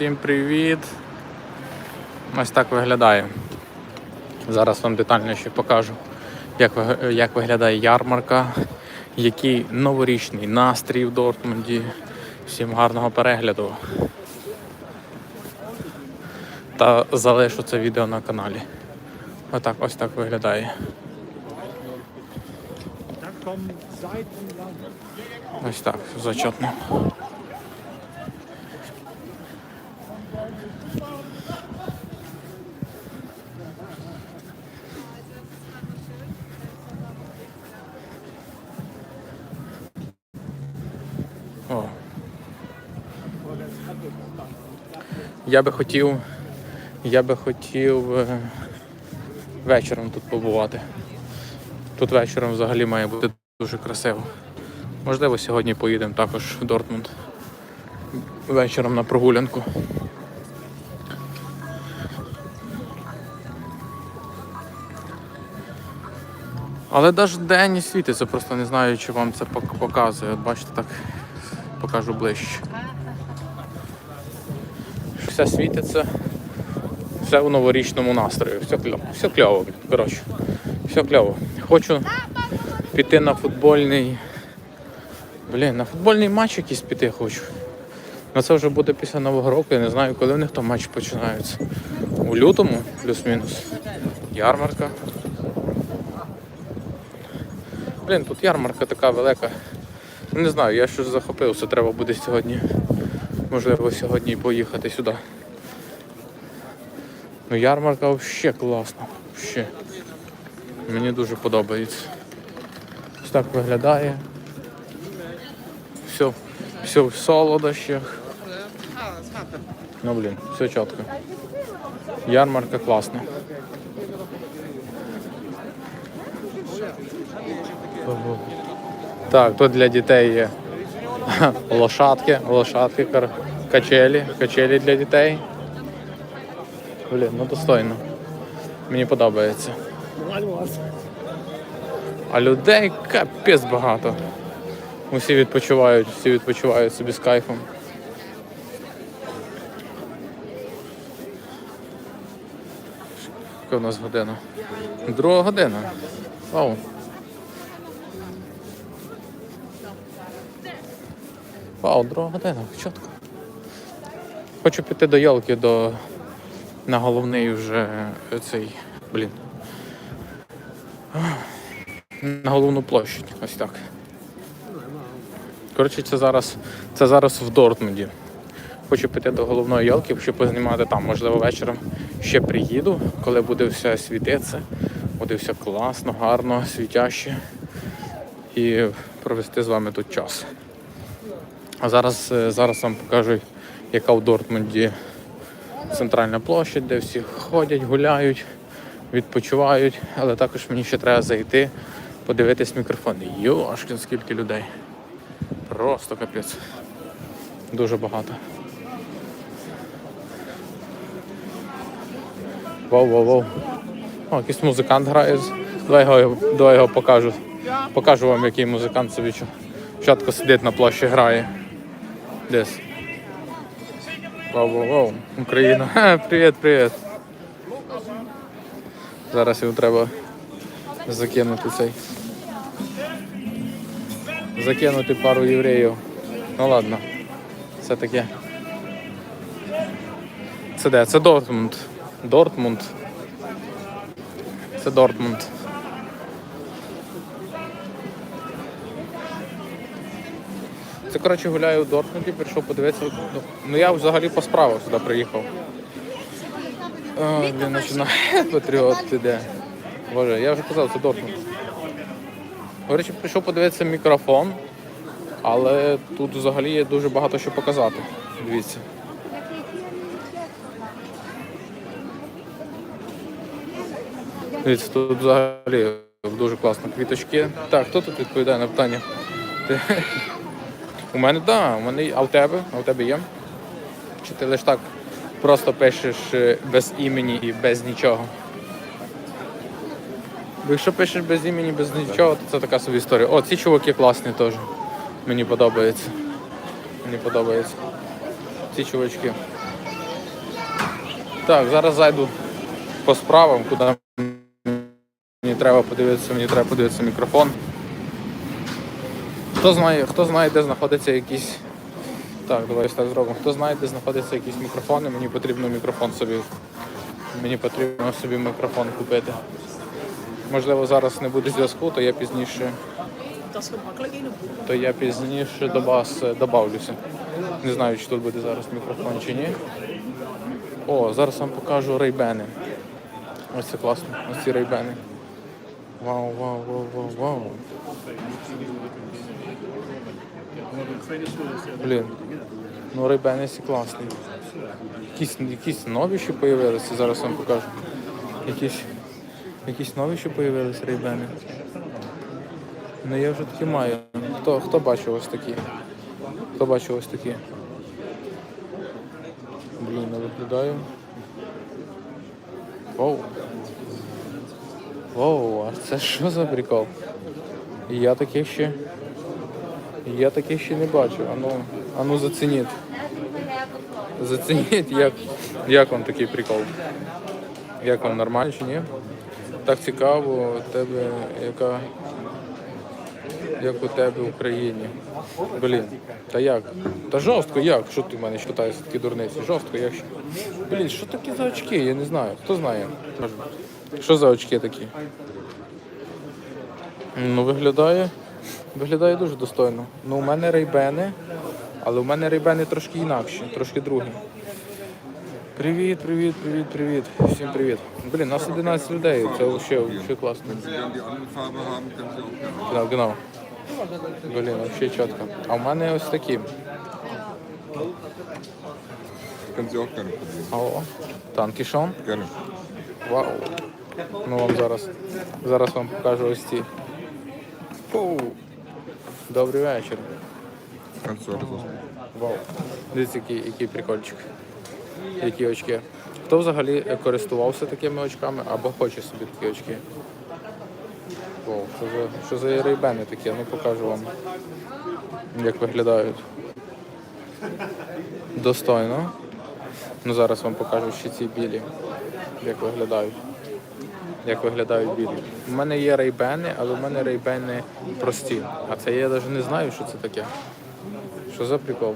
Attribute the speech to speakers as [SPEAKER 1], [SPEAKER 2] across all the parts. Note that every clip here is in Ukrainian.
[SPEAKER 1] Всім привіт! Ось так виглядає. Зараз вам детальніше покажу, як, як виглядає ярмарка, який новорічний настрій в Дортмунді. Всім гарного перегляду. Та залишу це відео на каналі. Отак, ось так виглядає. Ось так, зачетно. О. Я би хотів. Я би хотів е, вечором тут побувати. Тут вечором взагалі має бути дуже красиво. Можливо, сьогодні поїдемо також в Дортмунд. Вечором на прогулянку. Але навіть день світиться, просто не знаю, чи вам це показує. От бачите, так покажу ближче. Все світиться, все в новорічному настрої. Все кльово, все кльово, коротше. Все кльово. Хочу піти на футбольний. Блін, на футбольний матч якийсь піти хочу. Ну це вже буде після Нового року, я не знаю, коли в них там матч починається. У лютому, плюс-мінус. Ярмарка. Блін, тут ярмарка така велика. Не знаю, я щось захопився, треба буде сьогодні. Можливо, сьогодні поїхати сюди. Ну ярмарка взагалі класна. Взагалі. Мені дуже подобається. Ось так виглядає. Все, все в солодощах. Ну блін, все чітко. Ярмарка класна. Так, тут для дітей є лошадки, лошадки, качелі, качелі для дітей. Блін, ну достойно. Мені подобається. А людей капець багато. Усі відпочивають, всі відпочивають собі з кайфом. Яка у нас година? Друга година. Вау. Вау, друга година, чітко. Хочу піти до ялки до на головний вже цей. Блін. На головну площадь. Ось так. Коротше, це зараз, це зараз в Дортмунді. Хочу піти до головної ялки, щоб познімати там. Можливо, вечором ще приїду, коли буде все світитися. Буде все класно, гарно, світяще. І провести з вами тут час. А зараз, е, зараз вам покажу, яка в Дортмунді центральна площадь, де всі ходять, гуляють, відпочивають, але також мені ще треба зайти, подивитись мікрофони. Йошкін, скільки людей. Просто капець. Дуже багато. Вау, вау, вау. О, якийсь музикант грає. Давай його, давай його покажу. Покажу вам, який музикант собі чітко сидить на площі грає. Десь. Вау, вау, вау. Україна. Привіт, привіт. Зараз йому треба закинути цей. Закинути пару євреїв. Ну ладно. Це таке. Це де? Це Дортмунд. Дортмунд. Це Дортмунд. Це коротше гуляю в Дортмунді, прийшов подивитися. Ну, Ну я взагалі по справах сюди приїхав. О, блін, починає патріот іде. Боже, я вже казав, це Дортмунд. Коротше, прийшов подивитися мікрофон, але тут взагалі є дуже багато що показати. Дивіться. Дивіться, тут взагалі дуже класно. Квіточки. Так, хто тут відповідає на питання? У мене так, у мене. А у тебе? А у тебе є? Чи ти лише так просто пишеш е, без імені і без нічого? Бо якщо пишеш без імені, без нічого, то це така собі історія. О, ці чуваки класні теж. Мені подобається. Мені подобається. Ці чувачки. Так, зараз зайду по справам, куди мені треба подивитися, мені треба подивитися мікрофон. Хто знає, хто знає, де знаходиться якийсь. Так, давай так зробимо. Хто знає, де знаходяться якісь мікрофони, мені потрібно мікрофон собі. Мені потрібно собі мікрофон купити. Можливо, зараз не буде зв'язку, то я пізніше, то я пізніше до вас е, добавлюся. Не знаю, чи тут буде зараз мікрофон чи ні. О, зараз вам покажу рейбени. Ось це класно. Ось ці рейбени. Вау, вау, вау, вау, вау. Блін. Ну рейбени всі класні. Якісь, якісь нові ще появилися, зараз вам покажу. Якісь, якісь нові ще появилися рейбени. Ну я вже такі маю. Хто, хто бачив ось такі? Хто бачив ось такі? Блін, не виглядаю. Воу. Воу, а це що за прикол? Я таких ще. Я таких ще не бачив. Ану, ану зацініть. Зацініть, як, як вам такий прикол? Як вам нормально чи ні? Так цікаво, тебе яка. Як у тебе в Україні. Блін, та як? Та жорстко як? Що ти в мене питаєшся такі дурниці? Жорстко, як ще? Блін, що такі за очки? Я не знаю. Хто знає? Що за очки такі? Ну, виглядає. Виглядає дуже достойно. Ну, у мене рейбени, але у мене рейбени трошки інакші, трошки другі. Привіт, привіт, привіт, привіт. Всім привіт. Блін, нас 11 людей. Це взагалі, взагалі класно.
[SPEAKER 2] Gerne.
[SPEAKER 1] Genau. Блін, взагалі чітко. А в мене ось такі.
[SPEAKER 2] Können Sie auch.
[SPEAKER 1] О, танкішон.
[SPEAKER 2] Gerne.
[SPEAKER 1] Вау. Ну вам зараз. Зараз вам покажу ось ці. Добрий вечір. Вау. Дивіться, який, який прикольчик. Які очки. Хто взагалі користувався такими очками або хоче собі такі очки? Вау, що за, що за рейбени такі? Ну покажу вам, як виглядають. Достойно. Ну зараз вам покажу ще ці білі, як виглядають. Як виглядають білі. У мене є рейбени, але у мене рейбени прості. А це я навіть не знаю, що це таке. Що за прикол?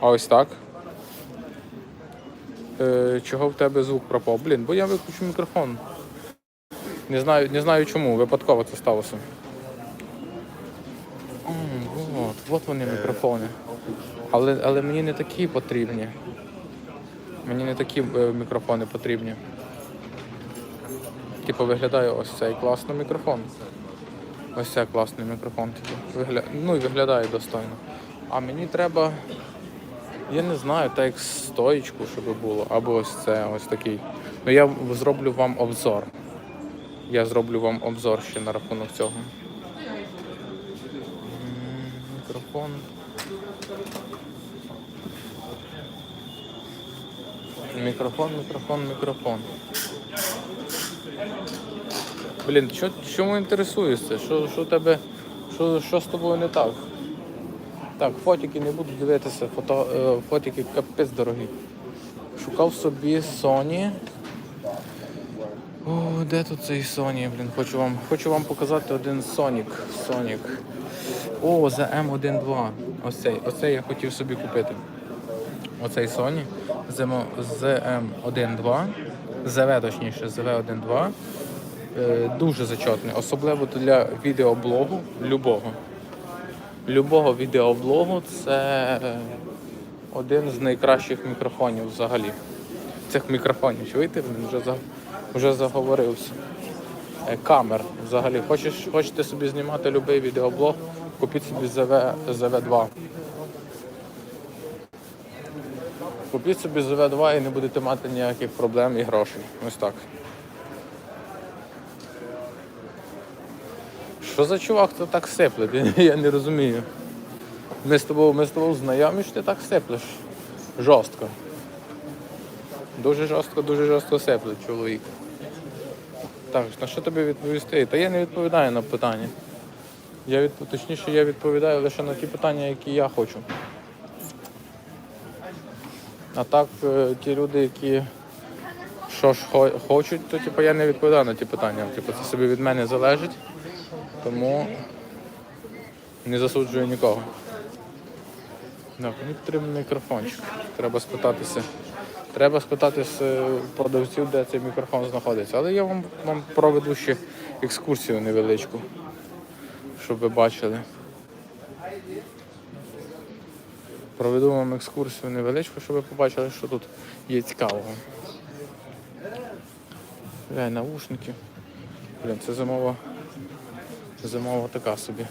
[SPEAKER 1] А ось так. Е, чого в тебе звук пропав? Блін, бо я виключу мікрофон. Не знаю, не знаю чому, випадково це сталося. От, от вони мікрофони. Але, але мені не такі потрібні. Мені не такі е, мікрофони потрібні. Типу виглядає ось цей класний мікрофон. Ось це класний мікрофон. Типу. Вигля... Ну і виглядає достойно. А мені треба. Я не знаю, так як стоїчку, щоб було, або ось це, ось такий. Ну я зроблю вам обзор. Я зроблю вам обзор ще на рахунок цього. Мікрофон. Мікрофон, мікрофон, мікрофон. Блін, чому інтересуєшся? Що, що, тебе, що, що з тобою не так? Так, фотики не буду дивитися, фото, е, фотики капець дорогі. Шукав собі Sony. О, де тут цей Sony? Блін, хочу вам, хочу вам показати один Sonic. Sonic. О, за M12. Ось цей, оцей я хотів собі купити. Оцей Sony ZM12, ZV точніше, ZV12. Е, Дуже зачетний, особливо для відеоблогу любого. Любого відеоблогу це один з найкращих мікрофонів взагалі. Цих мікрофонів. Чуєте, він вже, за, вже заговорився. Е, Камер взагалі. Хочеш, хочете собі знімати будь-який відеоблог, купіть собі ZV, ZV2. Купіть собі ZV2 і не будете мати ніяких проблем і грошей. Ось так. Що за чувак хто так сипле? Я не розумію. Ми з тобою, ми з тобою знайомі, що ти так сиплеш. Жорстко. Дуже жорстко, дуже жорстко сипле чоловік. Так, на що тобі відповісти? Та я не відповідаю на питання. Я відп... Точніше, я відповідаю лише на ті питання, які я хочу. А так, е, ті люди, які що ж хочуть, то типу, я не відповідаю на ті питання. Типу, це собі від мене залежить, тому не засуджую нікого. Так, мені потрібен мікрофончик. Треба спитатися. Треба спитатися е, продавців, де цей мікрофон знаходиться. Але я вам, вам проведу ще екскурсію невеличку, щоб ви бачили. Проведу вам екскурсію невеличку, щоб ви побачили, що тут є цікавого. Глянь, наушники. Блін, це зимова. Зимова така собі.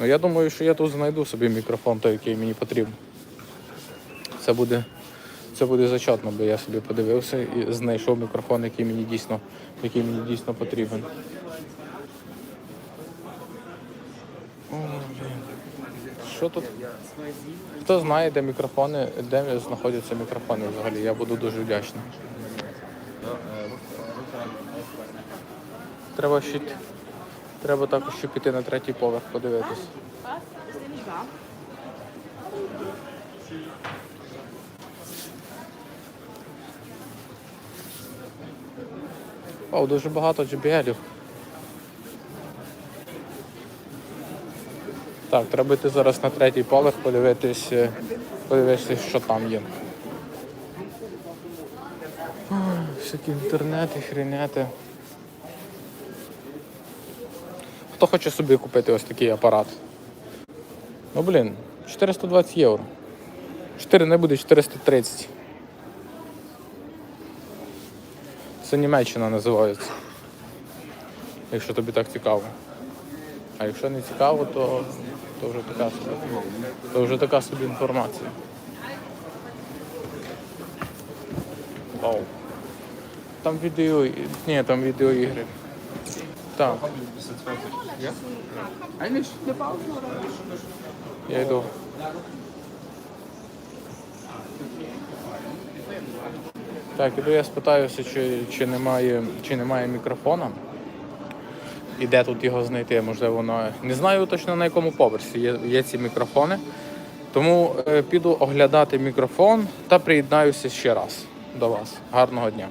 [SPEAKER 1] Ну я думаю, що я тут знайду собі мікрофон, той, який мені потрібен. Це буде, це буде зачетно, бо я собі подивився і знайшов мікрофон, який мені дійсно, який мені дійсно потрібен. О, блін. Що тут? Хто знає, де мікрофони, де знаходяться мікрофони взагалі? Я буду дуже вдячний. Треба ще, треба також ще піти на третій поверх подивитись. О, дуже багато JBL-ів. Так, треба йти зараз на третій поверх, подивитись, е, подивитись, що там є. Ой, Всякі інтернети, хренети. Хто хоче собі купити ось такий апарат? Ну блін, 420 євро. 4 не буде 430. Це Німеччина називається. Якщо тобі так цікаво. А якщо не цікаво, то, то вже така собі. То вже така собі інформація. Вау. Там відео. Ні, там відеоігри. Так. Я йду. Так, іду я спитаюся, чи, чи, немає, чи немає мікрофона. І де тут його знайти, можливо, на... не знаю точно на якому поверсі є, є ці мікрофони. Тому е, піду оглядати мікрофон та приєднаюся ще раз до вас. Гарного дня.